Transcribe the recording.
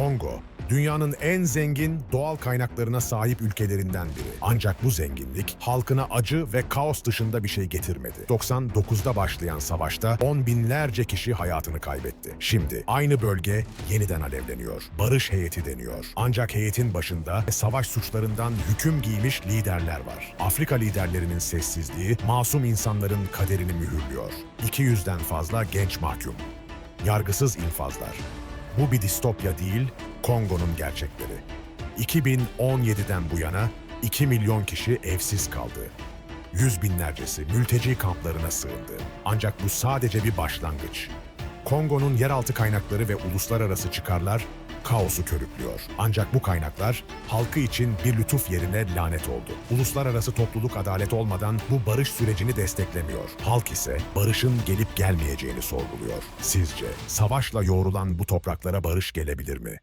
Kongo, dünyanın en zengin doğal kaynaklarına sahip ülkelerinden biri. Ancak bu zenginlik halkına acı ve kaos dışında bir şey getirmedi. 99'da başlayan savaşta on binlerce kişi hayatını kaybetti. Şimdi aynı bölge yeniden alevleniyor. Barış heyeti deniyor. Ancak heyetin başında savaş suçlarından hüküm giymiş liderler var. Afrika liderlerinin sessizliği masum insanların kaderini mühürlüyor. 200'den fazla genç mahkum. Yargısız infazlar. Bu bir distopya değil, Kongo'nun gerçekleri. 2017'den bu yana 2 milyon kişi evsiz kaldı. Yüz binlercesi mülteci kamplarına sığındı. Ancak bu sadece bir başlangıç. Kongo'nun yeraltı kaynakları ve uluslararası çıkarlar kaosu körüklüyor. Ancak bu kaynaklar halkı için bir lütuf yerine lanet oldu. Uluslararası topluluk adalet olmadan bu barış sürecini desteklemiyor. Halk ise barışın gelip gelmeyeceğini sorguluyor. Sizce savaşla yoğrulan bu topraklara barış gelebilir mi?